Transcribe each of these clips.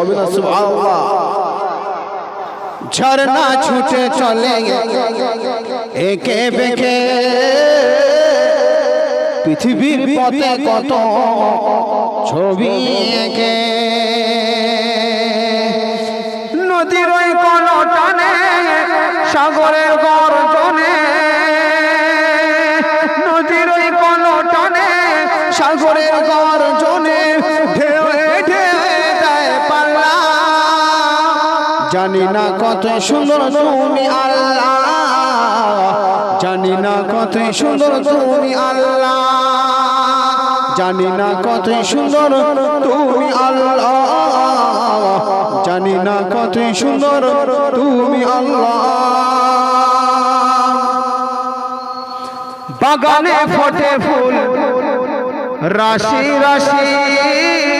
হবে না, সুবহানাল্লাহ। ঝরনা ছুটে চলে একে বেকে। পৃথিবীর পথে কত ছবি একে। নদীর ওই কোন টানে, সাগরের গর্জনে। নদীর ওই কোন টানে, সাগরের গর্জনে, ঢেউ জানি না কত সুন্দর তুমি আল্লাহ। জানি না কত সুন্দর তুমি আল্লাহ। জানি না কত সুন্দর তুমি আল্লাহ। জানি না কত সুন্দর তুমি আল্লাহ। বাগানে ফোটে ফুল, রাশি রাশি।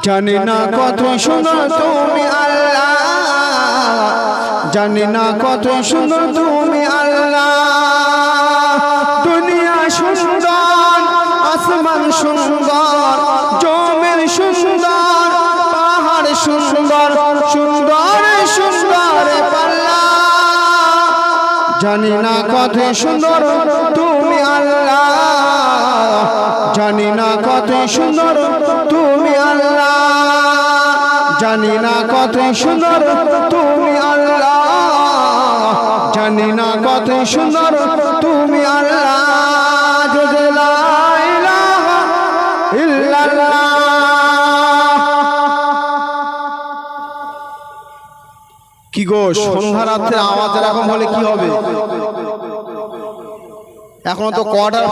জানি না কত সুন্দর তুমি আল্লাহ। জানি না কত সুন্দর তুমি আল্লাহ। দুনিয়া সুন্দর আসমান সুন্দর জমিন সুন্দর পাহাড় সুন্দর সুন্দর সুন্দর পাল্লা। জানি না কত সুন্দর তুমি আল্লাহ। জানি না কত সুন্দর তুমি আল্লাহ। জানি না কত সুন্দর তুমি আল্লাহ। জানি না কত সুন্দর তুমি আল্লাহ। কি গো, সন্ধ্যা রাত্রে আওয়াজ এরকম হলে কি হবে? এখনও তো কোয়ার্টার